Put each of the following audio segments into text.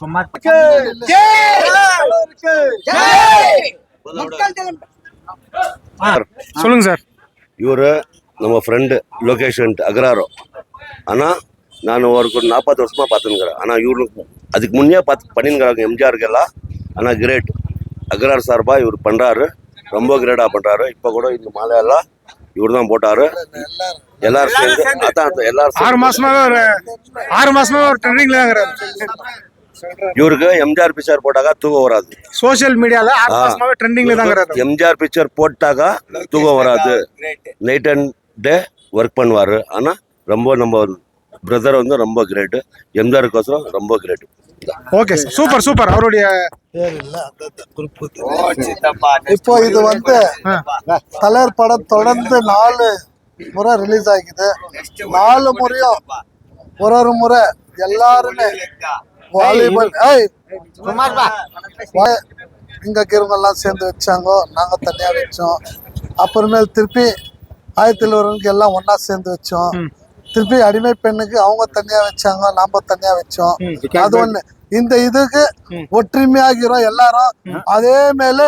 சும்மா சொல்லுங்க சார். இவர் நம்ம ஃப்ரெண்டு லொகேஷன் அக்ராரோ. ஆனால் நான் அவருக்கு ஒரு நாற்பது வருஷமாக பார்த்துனுக்குறேன் ஆனால் இவருக்கு அதுக்கு முன்னே பார்த்து பண்ணினுக்கிறாங்க எம்ஜிஆருக்கெல்லாம் ஆனால் கிரேட் அக்ரார் சார்பாக இவர் பண்ணுறாரு ரொம்ப கிரேடாக பண்ணுறாரு இப்போ கூட இந்த மாலையெல்லாம் இவர் தான் போட்டாரு. எல்லாரும் சேர்ந்து அதான் எல்லாரும் ஆறு மாசமாவே ஒரு ஆறு மாசமாவே ஒரு ட்ரெண்டிங்ல இவருக்கு எம்ஜிஆர் பிக்சர் போட்டாக்கா தூக்கம் வராது. சோஷியல் மீடியால ஆறு ஆ. மாசமாவே ட்ரெண்டிங்ல தான் எம்ஜிஆர் பிக்சர் போட்டாக்கா தூக்கம் வராது. நைட் அண்ட் டே ஒர்க் பண்ணுவார். ஆனால் ரொம்ப நம்ம பிரதர் வந்து ரொம்ப கிரேட்டு எம்ஜிஆருக்கோசரம் ரொம்ப great okay sir super super அவருடைய இப்போ இது வந்து கலர் படம் தொடர்ந்து நாலு முறை ரிலீஸ் ஆகிக்குது நாலு முறையும் ஒரு ஒரு முறை எல்லாருமே வாலிபால் ஏய் இங்க எல்லாம் சேர்ந்து வச்சாங்க நாங்க தனியா வச்சோம். அப்புறமேல் திருப்பி ஆயிரத்தி எல்லாம் ஒண்ணா சேர்ந்து வச்சோம். திருப்பி அடிமை பெண்ணுக்கு அவங்க தனியா வச்சாங்க நாம தனியா வச்சோம். அது ஒண்ணு. இந்த இதுக்கு ஒற்றுமையாகிறோம் எல்லாரும். அதே மேல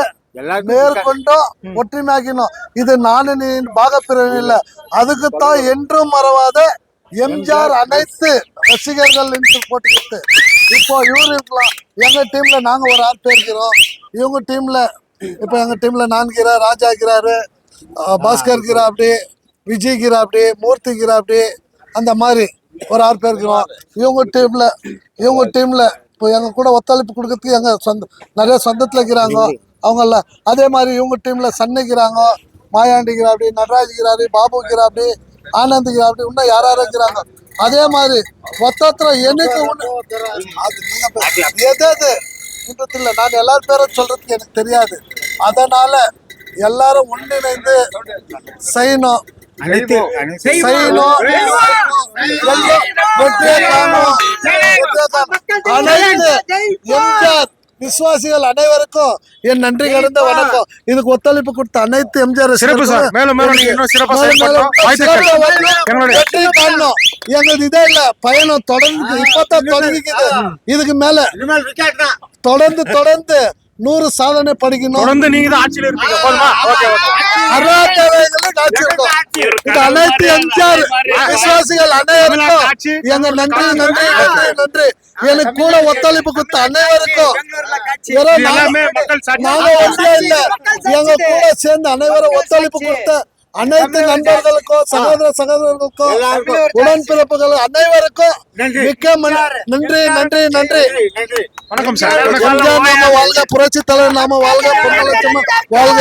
மேற்கொண்டும் ஒற்றுமையாக்கணும் இது நானு நீ பாகப்பிரிவு இல்ல. அதுக்குத்தான் என்றும் மறவாத எம்ஜிஆர் அனைத்து ரசிகர்கள் என்று போட்டுக்கிட்டு இப்போ இவரு இருக்கலாம் எங்க டீம்ல நாங்க ஒரு ஆறு பேர் இருக்கிறோம் இவங்க டீம்ல இப்போ எங்க டீம்ல நான் இருக்கிறேன் ராஜா இருக்கிறாரு அஹ் பாஸ்கர் இருக்கிறா அப்படி விஜய் அப்படி மூர்த்தி அப்படி அந்த மாதிரி ஒரு ஆறு பேர் இருக்கிறோம். இவங்க டீம்ல இவங்க டீம்ல இப்போ எங்க கூட ஒத்துழைப்பு கொடுக்கறதுக்கு எங்க சொந்த நிறைய சொந்தத்துல இருக்கிறாங்க. அவங்கள அதே மாதிரி இவங்க டீம்ல சன்னிக்கிறாங்க மாயாண்டிக்கிறாப்டி அப்படி பாபுக்கிறாப்டி ஆனந்திக்கிறாப்டி பாபு இன்னும் யார் யாரும் இருக்கிறாங்க? அதே மாதிரி மொத்தத்துல எனக்கு ஒண்ணு. அது இல்ல நான் எல்லார் பேரும் சொல்றதுக்கு எனக்கு தெரியாது. அதனால எல்லாரும் ஒன்றிணைந்து செய்யணும். அனைத்து. அனைத்து விசுவாசிகள் அனைவருக்கும் என் நன்றி கலந்த வணக்கம் இதுக்கு ஒத்துழைப்பு கொடுத்த அனைத்து எம்ஜிஆர் சிறப்பு சார். மேலும் மேலும் இன்னும் சிறப்பா மேலும் மேலும் செயல்படணும். வாழ்த்துக்கள். சிறப்பா வரணும். எங்களுடைய- வெற்றி காணணும் எங்களுக்கு இதே இல்ல பயணம் தொடர்ந்து இப்பதான் தொடங்கிக்குது இதுக்கு மேல தொடர்ந்து தொடர்ந்து நூறு சாதனை படிக்கணும். தொடர்ந்து நீங்க தான் ஆட்சியில இருப்பீங்க. போதுமா? ஓகே அனைத்து எம்ஜிஆர் விசுவாசிகள் அனைவருக்கும் எங்க நன்றி நன்றி நன்றி நன்றி. எனக்கு கூட ஒத்துழைப்பு கொடுத்த அனைவருக்கும். நாங்க ஒன்றே இல்ல. எங்க கூட சேர்ந்து அனைவரும் ஒத்துழைப்பு கொடுத்த அனைத்து நண்பர்களுக்கும் சகோதர சகோதரர்களுக்கும் உடன்பிறப்புகள் அனைவருக்கும் மிக்க மன- நன்றி நன்றி நன்றி. வணக்கம் சார். வாழ்க புரட்சி தலைவர் நாம வாழ்க பொன்னலட்சுமி. வாழ்க.